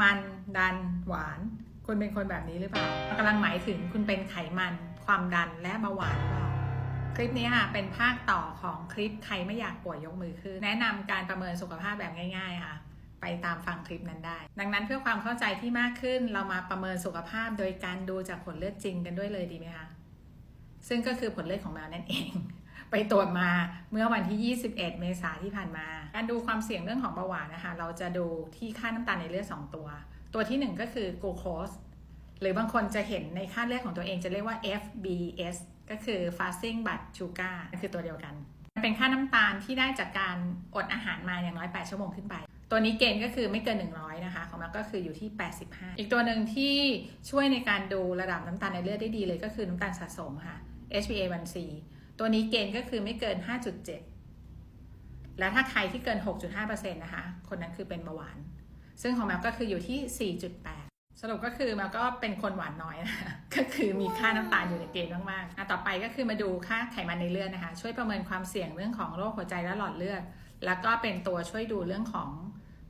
มันดันหวาน คุณเป็นคนแบบนี้หรือเปล่ากำลังหมายถึงคุณเป็นไขมัน ความดันและเบาหวานหรือเปล่าคลิปนี้ค่ะเป็นภาคต่อของคลิปใครไม่อยากป่วยยกมือขึ้นแนะนำการประเมินสุขภาพแบบง่าย ๆ ค่ะ ไปตามฟังคลิปนั้นได้ ดังนั้นเพื่อความเข้าใจที่มากขึ้น เรามาประเมินสุขภาพโดยการดูจากผลเลือดจริงกันด้วยเลยดีไหมคะซึ่งก็คือผลเลือดของแมวนั่นเอง ไปตรวจมาเมื่อวันที่ 21 เมษาที่ผ่านมา การดูความเสี่ยงเรื่องของเบาหวานนะคะ เราจะดูที่ค่าน้ำตาลในเลือด2ตัว ตัวที่ 1 ก็คือกลูโคสหรือบางคนจะเห็นในค่าเลือดของตัวเองจะเรียกว่า FBS ก็คือ fasting blood sugar คือตัวเดียวกัน มันเป็นค่าน้ำตาลที่ได้จากการอดอาหารมาอย่างน้อย 8 ชั่วโมงขึ้นไป ตัวนี้เกณฑ์ก็คือไม่เกิน 100 นะคะ ของมันก็คืออยู่ที่ 85 อีกตัวหนึ่งที่ช่วยในการดูระดับน้ำตาลในเลือดได้ดีเลยก็คือน้ำตาลสะสมค่ะ HbA1c ตัวนี้เกณฑ์ก็คือไม่เกิน 5.7 และถ้าใครที่เกิน 6.5%นะคะ คนนั้นคือเป็นเบาหวาน ซึ่งของแมวก็คืออยู่ที่ 4.8 สรุปก็คือแมวก็เป็นคนหวานน้อยนะคะก็คือมีค่าน้ำตาลอยู่ในเกณฑ์มากๆอะต่อไปก็คือมาดูค่าไขมันในเลือดนะคะ ช่วยประเมินความเสี่ยงเรื่องของโรคหัวใจและหลอดเลือด แล้วก็เป็นตัวช่วยดูเรื่องของ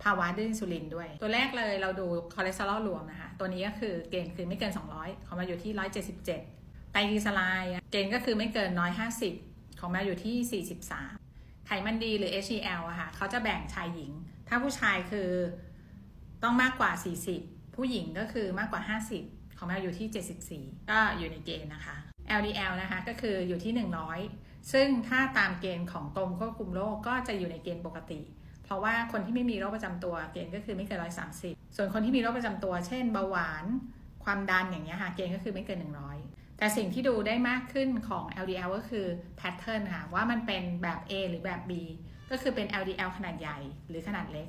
ภาวะดื้ออินซูลินด้วย ตัวแรกเลยเราดูคอเลสเตอรอลรวมนะคะ ตัวนี้ก็คือเกณฑ์คือไม่เกิน 200 ของแมวอยู่ที่ 177 ไตรกลีเซอไรด์เกณฑ์ก็คือไม่เกิน150 ของแมวอยู่ที่ 43 ไขมันดีหรือ HDL อะค่ะเขาจะแบ่งชายหญิง ถ้าผู้ชายคือต้องมากกว่า 40 ผู้หญิงก็คือมากกว่า 50 ของแมวอยู่ที่ 74 ก็อยู่ในเกณฑ์นะคะ LDL นะคะก็คืออยู่ที่ 100 ซึ่งถ้าตามเกณฑ์ของกรมควบคุมโรคก็จะอยู่ในเกณฑ์ปกติ เพราะว่าคนที่ไม่มีโรคประจำตัวเกณฑ์ก็คือไม่เกิน 130 ส่วนคนที่มีโรคประจำตัว เช่นเบาหวาน ความดันอย่างเงี้ยค่ะเกณฑ์ก็คือไม่เกิน 100 แต่สิ่งที่ดูได้มากขึ้นของ LDL ก็คือ pattern ค่ะ ว่ามันเป็นแบบ A หรือแบบ B ก็คือเป็น LDL ขนาดใหญ่หรือขนาดเล็ก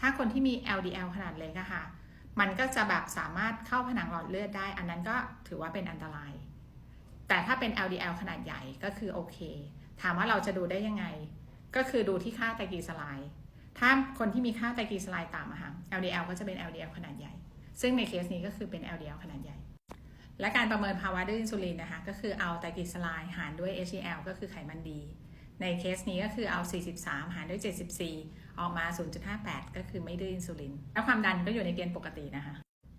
ถ้าคนที่มี LDL ขนาดเล็กอะค่ะ มันก็จะแบบสามารถเข้าผนังหลอดเลือดได้ อันนั้นก็ถือว่าเป็นอันตราย แต่ถ้าเป็น LDL ขนาดใหญ่ก็คือโอเค ถามว่าเราจะดูได้ยังไง ก็คือดูที่ค่าไตรกลีเซอไรด์ถ้าคนที่มีค่าไตรกลีเซอไรด์ต่ำอะค่ะ LDL ก็จะเป็น LDL ขนาดใหญ่ ซึ่งในเคสนี้ก็คือเป็น LDL ขนาดใหญ่ และการประเมินภาวะดื้ออินซูลินนะคะก็คือเอาไตรกลีเซอไรด์หารด้วย HDL ก็คือไขมันดี ในเคสนี้ก็คือเอา 43 หารด้วย 74 ออกมา 0.58 ก็คือไม่ดื้ออินซูลิน แล้วความดันก็อยู่ในเกณฑ์ปกตินะคะ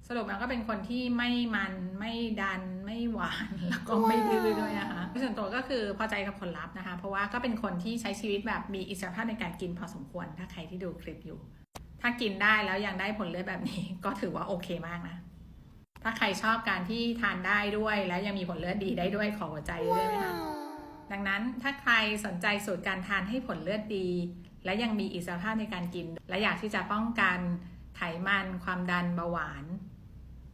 สรุปมันก็เป็นคนที่ไม่มันไม่ดันไม่หวานแล้วก็ไม่ดื้อด้วยนะคะส่วนตัวก็คือพอใจกับผลลัพธ์นะคะ เพราะว่าก็เป็นคนที่ใช้ชีวิตแบบมีอิสรภาพในการกินพอสมควรถ้าใครที่ดูคลิปอยู่ ถ้ากินได้แล้วยังได้ผลเลือดแบบนี้ ก็ถือว่าโอเคมากนะ ถ้าใครชอบการที่ทานได้ด้วย แล้วยังมีผลเลือดดีได้ด้วยขอหัวใจด้วยไหมคะดังนั้นถ้าใครสนใจสูตรการทานให้ผลเลือดดี และยังมีอิสรภาพในการกิน และอยากที่จะป้องกันไขมันความดันเบาหวาน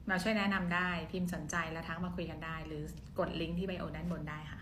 มาช่วยแนะนำได้พิมพ์สนใจแล้วทักมาคุยกันได้ หรือกดลิงก์ที่ไบโอด้านบนได้ค่ะ